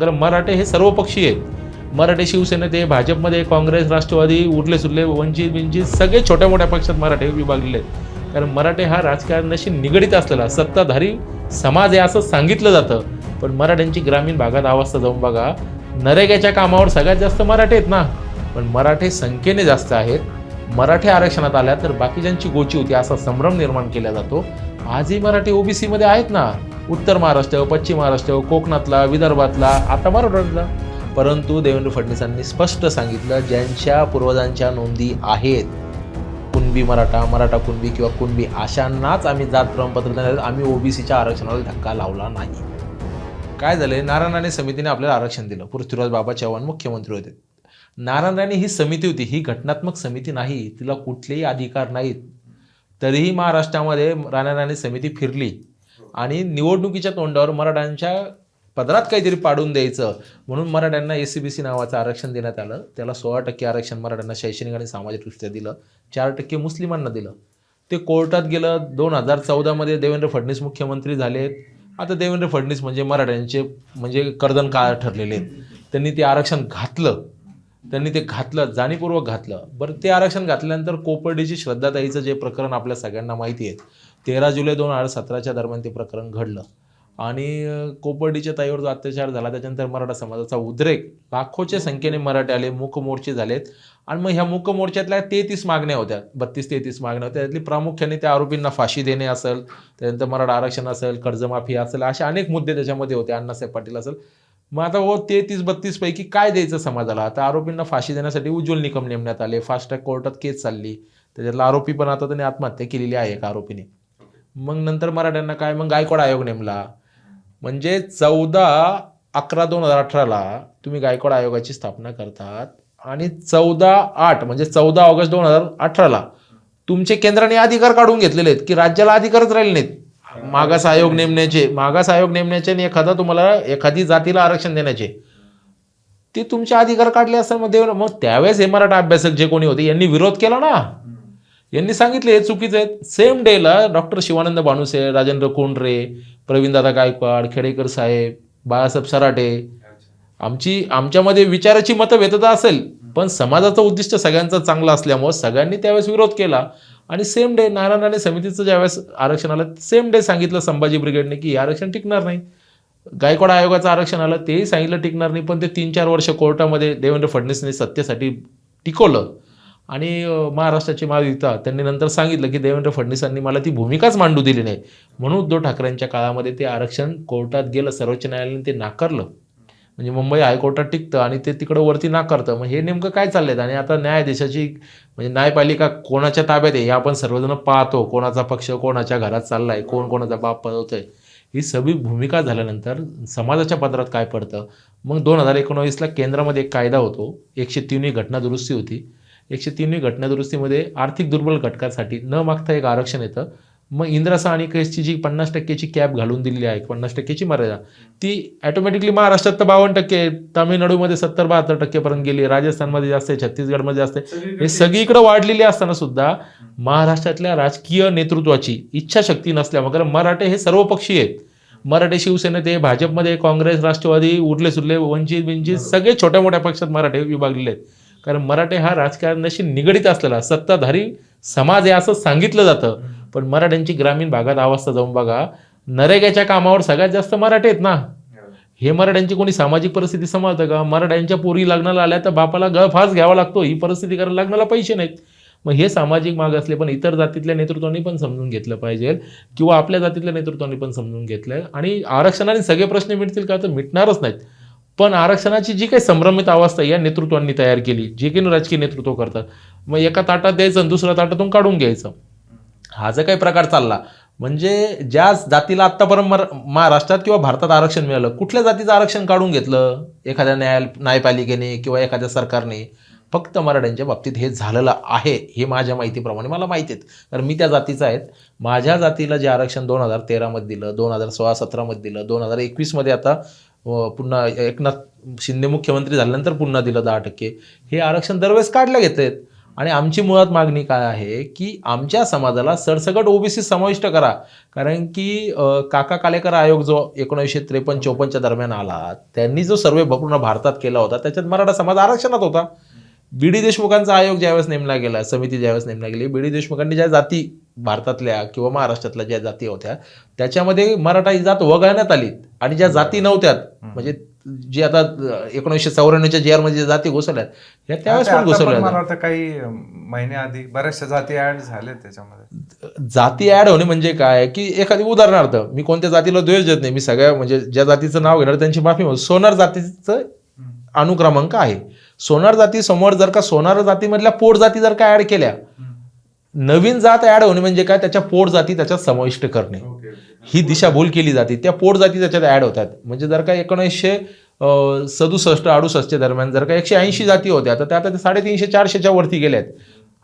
कारण मराठे हे सर्वपक्षीय आहेत. मराठे शिवसेनेत आहे भाजपमध्ये काँग्रेस राष्ट्रवादी उरले सुरले वंचित बिंचित सगळे छोट्या मोठ्या पक्षात मराठे विभागलेले आहेत. कारण मराठे हा राजकारणाशी निगडीत असलेला सत्ताधारी समाज आहे असं सांगितलं जातं. पण मराठ्यांची ग्रामीण भागात अवस्था जाऊन बघा नरेगाच्या कामावर सगळ्यात जास्त मराठे आहेत ना. पण मराठे संख्येने जास्त आहेत. मराठे आरक्षणात आल्या तर बाकीच्यांची गोची होती असा संभ्रम निर्माण केला जातो. आजही मराठी ओबीसीमध्ये आहेत ना? उत्तर महाराष्ट्र पश्चिम महाराष्ट्र कोकणातला विदर्भातला आता मराठवाड्यातला. परंतु देवेंद्र फडणवीसांनी स्पष्ट सांगितलं ज्यांच्या पूर्वजांच्या नोंदी आहेत कुणबी मराठा मराठा कुणबी किंवा कुणबी अशांनाच आम्ही जात प्रमाणपत्र देणार आम्ही ओबीसीच्या आरक्षणाला धक्का लावला नाही. काय झालंय? नारायण राणे समितीने आपल्याला आरक्षण दिलं. पृथ्वीराज बाबा चव्हाण मुख्यमंत्री होते. नारायण राणे ही समिती होती ही घटनात्मक समिती नाही तिला कुठलेही अधिकार नाहीत. तरीही महाराष्ट्रामध्ये राणा राणे समिती फिरली आणि निवडणुकीच्या तोंडावर मराठ्यांच्या पदरात काहीतरी पाडून द्यायचं म्हणून मराठ्यांना एस सी बी सी नावाचं आरक्षण देण्यात आलं. त्याला सोळा टक्के आरक्षण मराठ्यांना शैक्षणिक आणि सामाजिकदृष्ट्या दिलं चार टक्के मुस्लिमांना दिलं. ते कोर्टात गेलं दोन हजार चौदामध्ये देवेंद्र फडणवीस मुख्यमंत्री झालेत. आता देवेंद्र फडणवीस म्हणजे मराठ्यांचे म्हणजे कर्दन काळ ठरलेले आहेत. त्यांनी ते आरक्षण घातलं. त्यांनी ते घातलं जाणीपूर्वक घातलं. बरं ते आरक्षण घातल्यानंतर कोपर्डीची श्रद्धाताईचं जे प्रकरण आपल्या सगळ्यांना माहिती आहे तेरा जुलै दोन हजार सतराच्या दरम्यान ते प्रकरण घडलं. आणि कोपर्डीच्या ताईवर जो अत्याचार झाला त्याच्यानंतर मराठा समाजाचा उद्रेक. लाखोच्या संख्येने मराठे आले मुखमोर्चे मोर्चे झालेत. आणि मग ह्या मूक मोर्चातल्या तेहतीस मागण्या होत्या बत्तीस तेहतीस मागण्या होत्या. त्यातली प्रामुख्याने त्या आरोपींना फाशी देणे असेल त्यानंतर मराठा आरक्षण असेल कर्जमाफी असेल असे अनेक मुद्दे त्याच्यामध्ये होते. अण्णासाहेब पाटील असेल. मग आता हो तेहतीस बत्तीस पैकी काय द्यायचं समाजाला? आता आरोपींना फाशी देण्यासाठी उज्ज्वल निकम नेमण्यात आले फास्ट ट्रॅक कोर्टात केस चालली. त्याच्यातला आरोपी पण आता त्याने आत्महत्या केलेली आहे एका आरोपीने. मग नंतर मराठ्यांना काय? मग गायकवाड आयोग नेमला. म्हणजे चौदा अकरा दोन हजार अठराला तुम्ही गायकवाड आयोगाची स्थापना करतात आणि चौदा आठ म्हणजे चौदा ऑगस्ट दोन हजार अठराला तुमचे केंद्राने अधिकार काढून घेतलेले आहेत की राज्याला अधिकारच राहिले नाहीत. मागास आयोग नेमण्याचे मागास आयोग नेमण्याचे आणि एखादा तुम्हाला एखादी जातीला आरक्षण देण्याचे. ते तुमचे अधिकार काढले असतात मग देव मग त्यावेळेस हे मराठा अभ्यासक जे कोणी होते यांनी विरोध केला ना. यांनी सांगितले हे चुकीचं आहे. सेम डेला डॉक्टर शिवानंद भानुसे राजेंद्र कोंडरे प्रवीणदादा गायकवाड खेडेकर साहेब बाळासाहेब सराटे आमची आमच्यामध्ये विचाराची मतभेदता असेल पण समाजाचं उद्दिष्ट सगळ्यांचं चांगलं असल्यामुळं सगळ्यांनी त्यावेळेस विरोध केला. आणि सेम डे नारायण राणे समितीचं ज्यावेळेस आरक्षण आलं सेम डे सांगितलं संभाजी ब्रिगेडने की हे आरक्षण टिकणार नाही. गायकवाड आयोगाचं आरक्षण आलं तेही सांगितलं टिकणार नाही पण ते तीन चार वर्ष कोर्टामध्ये देवेंद्र फडणवीसने सत्तेसाठी टिकवलं. आणि महाराष्ट्राची महाराष्ट्राचे महायुता त्यांनी नंतर सांगितलं की देवेंद्र फडणवीसांनी मला ती भूमिकाच मांडू दिली नाही. म्हणून उद्धव ठाकरेंच्या काळामध्ये ते आरक्षण कोर्टात गेलं सर्वोच्च न्यायालयाने ते नाकारलं. म्हणजे मुंबई हायकोर्टात टिकतं आणि ते तिकडं वरती नाकारतं. मग हे नेमकं काय चाललंय? आणि आता न्यायाधीशाची म्हणजे न्यायपालिका कोणाच्या ताब्यात आहे? हे आपण सर्वजण पाहतो. कोणाचा पक्ष कोणाच्या घरात चाललाय? कोण कोणाचा बाप पळवतोय? ही सगळी भूमिका झाल्यानंतर समाजाच्या पदरात काय पडतं? मग दोन हजार एकोणावीसला केंद्रामध्ये एक कायदा होतो. एकशे तीनवी घटना दुरुस्ती होती. एकशे तीनवी घटना दुरुस्तीमध्ये आर्थिक दुर्बल घटकासाठी न मागता एक आरक्षण येतं. मग इंद्रासा आणि केसची जी पन्नास टक्क्याची कॅप घालून दिलेली आहे पन्नास टक्क्याची मर्यादा ती ॲटोमॅटिकली महाराष्ट्रात तर बावन्न टक्के. तामिळनाडूमध्ये सत्तर बहात्तर टक्केपर्यंत गेली राजस्थानमध्ये जास्त आहे छत्तीसगडमध्ये जास्त आहे. हे सगळीकडे वाढलेली असताना सुद्धा महाराष्ट्रातल्या राजकीय नेतृत्वाची इच्छाशक्ती नसल्यामुळे कारण मराठे हे सर्वपक्षीय आहेत. मराठे शिवसेनेत आहे भाजपमध्ये काँग्रेस राष्ट्रवादी उरले सुरले वंचित बिंचित सगळे छोट्या मोठ्या पक्षात मराठे विभागलेले आहेत. कारण मराठे हा राजकारणाशी निगडीत असलेला सत्ताधारी समाज आहे असं सांगितलं जातं. पण मराठ्यांची ग्रामीण भागात अवस्था जाऊन बघा नरेगाच्या कामावर सगळ्यात जास्त मराठे आहेत ना. हे मराठ्यांची कोणी सामाजिक परिस्थिती समजतं का? मराठ्यांच्या पोरी लग्नाला आल्या तर बापाला गळफास घ्यावा लागतो. ही परिस्थिती कारण लग्नाला पैसे नाहीत. मग हे सामाजिक माग असले पण इतर जातीतल्या नेतृत्वाने पण समजून घेतलं पाहिजे किंवा आपल्या जातीतल्या नेतृत्वाने पण समजून घेतलं. आणि आरक्षणाने सगळे प्रश्न मिटतील का तर मिटणारच नाहीत. पण आरक्षणाची जी काही संभ्रमित अवस्था या नेतृत्वांनी तयार केली. जे काही राजकीय नेतृत्व करतात. मग एका ताटात द्यायचं आणि दुसऱ्या ताटातून काढून घ्यायचं. हा जो काही प्रकार चालला म्हणजे ज्या जातीला आत्तापर्यंत महाराष्ट्रात किंवा भारतात आरक्षण मिळालं कुठल्या जातीचं आरक्षण काढून घेतलं? एखाद्या न्याय न्यायपालिकेने किंवा एखाद्या सरकारने? फक्त मराठ्यांच्या बाबतीत हे झालेलं आहे हे माझ्या माहितीप्रमाणे मला माहिती आहेत. कारण मी त्या जातीचा आहेत. माझ्या जातीला जे आरक्षण दोन हजार तेरामध्ये दिलं दोन हजार सोळा सतरामध्ये दिलं दोन हजार एकवीसमध्ये आता पुन्हा एकनाथ शिंदे मुख्यमंत्री झाल्यानंतर पुन्हा दिलं दहा टक्के. हे आरक्षण दरवेळेस काढलं घेत आहेत आणि आमची मुळात मागणी काय आहे की आमच्या समाजाला सरसकट ओबीसी समाविष्ट करा. कारण की काका कालेकर आयोग जो एकोणीसशे त्रेपन्न चौपन्नच्या दरम्यान आला त्यांनी जो सर्वे पूर्ण भारतात केला होता त्याच्यात मराठा समाज आरक्षणात होता. बी डी देशमुखांचा आयोग ज्यावेळेस नेमला गेला समिती ज्यावेळेस नेमला गेली बी डी देशमुखांनी ज्या जाती भारतातल्या किंवा महाराष्ट्रातल्या ज्या जाती होत्या त्याच्यामध्ये मराठा ही जात वगळण्यात आली. आणि ज्या जाती नव्हत्यात म्हणजे जी आता एकोणीसशे चौऱ्याण्णवच्या जी मध्ये ज्या जाती घुसवल्या ह्या त्यावेळेस पण घुसवल्या मला वाटतं काही महिन्याआधी बऱ्याचशा जाती ऍड झाले त्याच्यामध्ये. जाती ऍड होणे म्हणजे काय? की एखादी उदाहरणार्थ मी कोणत्या जातीला द्वेष देत नाही मी सगळ्या म्हणजे ज्या जातीचं नाव घेणार त्यांची माफी मागतो. सोनार जातीचं अनुक्रमांक आहे. सोनार जाती समोर जर का सोनार जातीमधल्या पोट जाती जर का ऍड केल्या नवीन जात ऍड होणे म्हणजे काय? त्याच्या पोट जाती त्याच्यात समाविष्ट करणे. ही दिशाभूल केली जाते त्या पोट जाती त्याच्यात ऍड होतात. म्हणजे जर का एकोणीसशे सदुसष्ट अडुसष्टच्या दरम्यान जर का एकशे ऐंशी जाती होत्या तर त्या आता ते साडेतीनशे चारशेच्या वरती गेल्यात.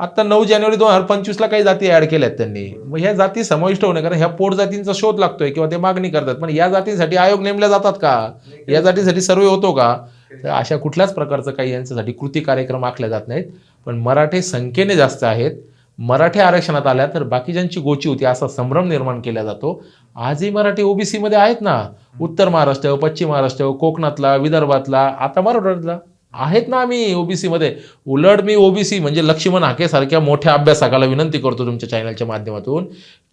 आता नऊ जानेवारी दोन हजार पंचवीसला काही जाती ऍड केल्यात त्यांनी. मग ह्या जाती समाविष्ट होणे कारण ह्या पोट जातींचा शोध लागतोय किंवा ते मागणी करतात. पण या जातीसाठी आयोग नेमल्या जातात का? या जातीसाठी सर्वे होतो का? तर अशा कुठल्याच प्रकारचं काही यांच्यासाठी कृती कार्यक्रम आखल्या जात नाहीत. पण मराठे संख्येने जास्त आहेत. मराठी आरक्षणात आल्या तर बाकीच्यांची गोची होती असा संभ्रम निर्माण केला जातो. आजही मराठी ओबीसीमध्ये आहेत ना? उत्तर महाराष्ट्र पश्चिम महाराष्ट्र कोकणातला विदर्भातला आता मराठवाड्यातला. आहेत ना आम्ही ओबीसीमध्ये उलट मी ओबीसी म्हणजे लक्ष्मण हाकेसारख्या मोठ्या अभ्यासकाला विनंती करतो तुमच्या चॅनलच्या माध्यमातून.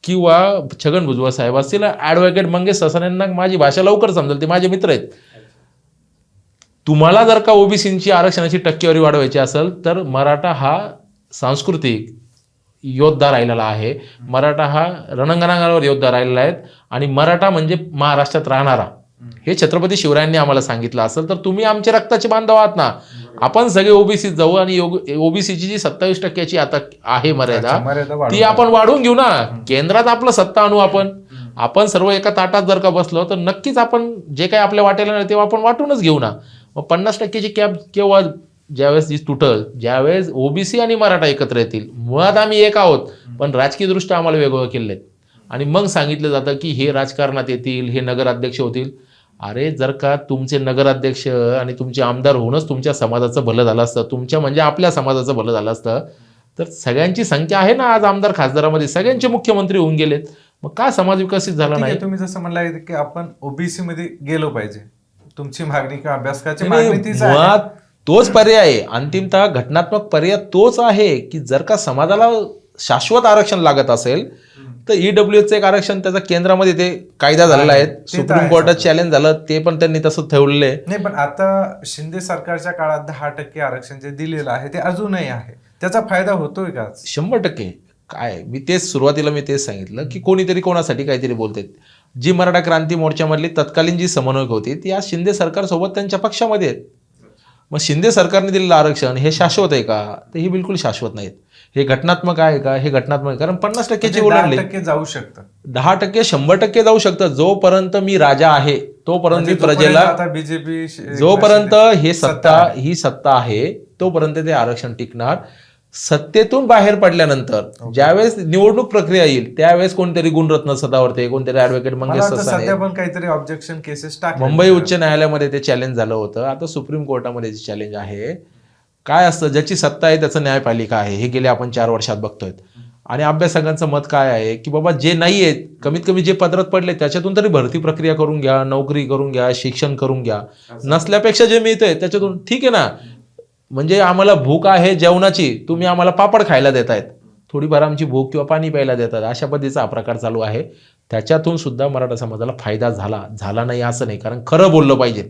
किंवा छगन भुजबळ साहेब असतील ॲडव्होकेट मंगेश ससाने यांना माझी भाषा लवकर समजेल ते माझे मित्र आहेत. तुम्हाला जर का ओबीसींची आरक्षणाची टक्केवारी वाढवायची असेल तर मराठा हा सांस्कृतिक योद्धा राहिलेला आहे. मराठा हा रणंगणावर योद्धा राहिलेला आहे आणि मराठा म्हणजे महाराष्ट्रात राहणारा. हे छत्रपती शिवरायांनी आम्हाला सांगितलं असेल तर तुम्ही आमचे रक्ताचे बांधव आहात ना. आपण सगळे ओबीसीत जाऊ आणि ओबीसीची जी सत्तावीस टक्क्याची आता आहे मर्यादा ती आपण वाढवून घेऊ ना. केंद्रात आपलं सत्ता आणू आपण. आपण सर्व एका ताटात जर का बसलो तर नक्कीच आपण जे काही आपल्या वाटेला नाही तेव्हा आपण वाटूनच घेऊ ना. मग पन्नास टक्क्याची कॅब केव्हा ज्यावेळेस जी तुटल ज्यावेळेस ओबीसी आणि मराठा एकत्र येतील. मुळात आम्ही एक आहोत पण राजकीयदृष्ट्या आम्हाला वेगवेगळं आहे आणि मग सांगितलं जातं की हे राजकारणात येतील हे नगराध्यक्ष होतील. अरे जर का तुमचे नगराध्यक्ष आणि तुमचे आमदार होऊनच तुमच्या समाजाचं भलं झालं असतं तुमच्या म्हणजे आपल्या समाजाचं भलं झालं असतं तर सगळ्यांची संख्या आहे ना आज आमदार खासदारामध्ये. सगळ्यांचे मुख्यमंत्री होऊन गेलेत. मग का समाज विकसित झाला नाही? तुम्ही जसं म्हणला की आपण ओबीसी मध्ये गेलो पाहिजे. तुमची मागणी किंवा अभ्यासकाची मागणी तीच पर्याय आहे. अंतिमतः घटनात्मक पर्याय तोच आहे की जर का समाजाला शाश्वत आरक्षण लागत असेल तर ईडब्ल्यूचं एक आरक्षण त्याचा केंद्रामध्ये ते कायदा झालेला आहे. सुप्रीम कोर्टात चॅलेंज झालं ते पण त्यांनी तसं ठेवलेलं आहे. नाही पण आता शिंदे सरकारच्या काळात दहा टक्के आरक्षण जे दिलेलं आहे ते अजूनही आहे. त्याचा फायदा होतोय का शंभर टक्के. काय? मी तेच सुरुवातीला मी तेच सांगितलं की कोणीतरी कोणासाठी काहीतरी बोलते जी मराठा क्रांती मोर्चामधली तत्कालीन जी समन्वयक होती ती आज शिंदे सरकारसोबत त्यांच्या पक्षामध्ये आहेत. मग शिंदे सरकारने दिलेलं आरक्षण हे शाश्वत आहे का? तर हे बिलकुल शाश्वत नाहीत. हे घटनात्मक आहे का? हे घटनात्मक आहे. कारण पन्नास टक्क्याची म्हणजे ओलांडली टक्के जाऊ शकतं. दहा टक्के शंभर टक्के जाऊ शकतं. जोपर्यंत मी राजा आहे तोपर्यंत मी म्हणजे प्रजेला बीजेपी जोपर्यंत हे सत्ता ही सत्ता आहे तोपर्यंत ते आरक्षण टिकणार. सत्तेतून बाहेर पडल्यानंतर ज्यावेळेस निवडणूक प्रक्रिया येईल त्यावेळेस कोणतरी गुणरत्न सदावर्ते कोणतरी ऍडव्होकेट मंगेश सध्या पण काहीतरी ऑब्जेक्शन केसेस मुंबई उच्च न्यायालयामध्ये ते चॅलेंज झालं होतं. आता सुप्रीम कोर्टामध्ये चॅलेंज आहे काय असतं? ज्याची सत्ता आहे त्याचं न्यायपालिका आहे. हे गेले आपण चार वर्षात बघतोय. आणि अभ्यासकांचं मत काय आहे? की बाबा जे नाही आहेत कमीत कमी जे पदरात पडले त्याच्यातून तरी भरती प्रक्रिया करून घ्या नोकरी करून घ्या शिक्षण करून घ्या. नसल्यापेक्षा जे मिळतंय त्याच्यातून ठीक आहे ना? म्हणजे आम्हाला भूक आहे जेवणाची तुम्ही आम्हाला पापड खायला देतायत. थोडीफार आमची भूक किंवा पाणी प्यायला देतात. अशा पद्धतीचा हा प्रकार चालू आहे. त्याच्यातून सुद्धा मराठा समाजाला फायदा झाला झाला नाही असं नाही. कारण खरं बोललं पाहिजे.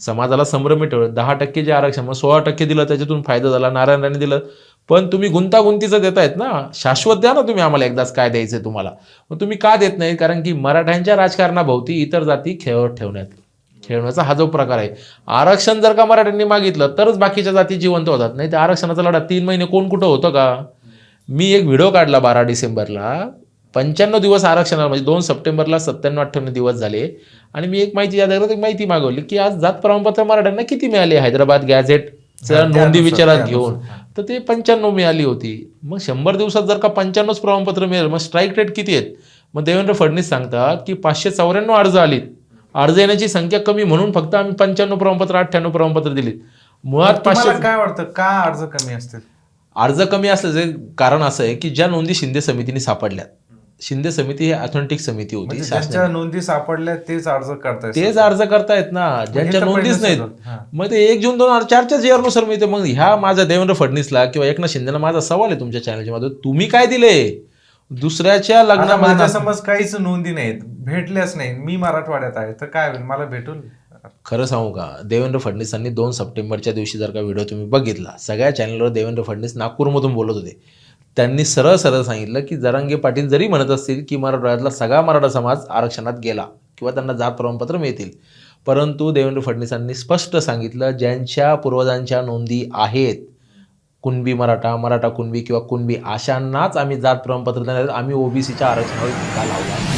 समाजाला संभ्रमी ठेवलं. दहा टक्के जे आरक्षण मग सोळा टक्के दिलं त्याच्यातून फायदा झाला नारायण राणे दिलं. पण तुम्ही गुंतागुंतीचं देतायत ना. शाश्वत द्या ना तुम्ही आम्हाला एकदाच काय द्यायचं तुम्हाला. मग तुम्ही का देत नाही कारण की मराठ्यांच्या राजकारणाभोवती इतर जाती खेळत ठेवण्यात. खेळण्याचा हा जो प्रकार आहे. आरक्षण जर का मराठ्यांनी मागितलं तरच बाकीच्या जाती जिवंत होतात. नाही तर आरक्षणाचा लढा तीन महिने कोण कुठं होतं का? मी एक व्हिडिओ काढला बारा डिसेंबरला. पंच्याण्णव दिवस आरक्षणाला म्हणजे दोन सप्टेंबरला सत्त्याण्णव अठ्ठ्याण्णव दिवस झाले. आणि मी एक माहिती यादगारात एक माहिती मागवली की आज जात प्रमाणपत्र मराठ्यांना किती मिळाले? हैदराबाद गॅझेटच्या नोंदी विचारात घेऊन. तर ते पंच्याण्णव मिळाली होती. मग शंभर दिवसात जर का पंच्याण्णवच प्रमाणपत्र मिळेल मग स्ट्राईक रेट किती आहेत? मग देवेंद्र फडणवीस सांगतात की पाचशे चौऱ्याण्णव अर्ज आलीत. अर्ज येण्याची संख्या कमी म्हणून फक्त आम्ही पंच्याण्णव प्रमाणपत्र अठ्ठ्याण्णव प्रमाणपत्र दिलीत मुळात पाचशे तुम्हाला काय वाटतं? का अर्ज कमी असतील? अर्ज कमी असल्याचं कारण असं आहे की ज्या नोंदी शिंदे समितीने सापडल्यात. शिंदे समिती ही ऑथेंटिक समिती होती म्हणजे शासनाने ज्यांच्या नोंदी सापडल्या तेच अर्ज करतायत तेच अर्ज करतायत ना. ज्यांच्या तर नोंदीच नाहीत. होतं. मग ते एक जून दोन हजार चारच्या जी नुसार मिळते. मग ह्या माझा देवेंद्र फडणवीसला किंवा एकनाथ शिंदेला माझा सवाल आहे तुमच्या चॅनलच्या मध्ये तुम्ही काय दिले? दुसऱ्याच्या लग्नामध्ये माझ्या ना- समज काहीच नोंदी नाहीत. भेटल्याच नाही. मी मराठवाड्यात आहे. तर काय होईल? मला भेटून? खरं सांगू का? देवेंद्र फडणवीसांनी दोन सप्टेंबरच्या दिवशी जर का व्हिडिओ तुम्ही बघितला सगळ्या चॅनलवर देवेंद्र फडणवीस नागपूरमधून बोलत होते. त्यांनी सरळ सरळ सांगितलं की जरांगे पाटील जरी म्हणत असतील की मराठवाड्यातला सगळा मराठा समाज आरक्षणात गेला किंवा त्यांना जात प्रमाणपत्र मिळतील. परंतु देवेंद्र फडणवीसांनी स्पष्ट सांगितलं ज्यांच्या पूर्वजांच्या नोंदी आहेत कुणबी मराठा मराठा कुणबी किंवा कुणबी अशांनाच आम्ही जात प्रमाणपत्र देणार आम्ही ओबीसीच्या आरक्षणावर टीका लावला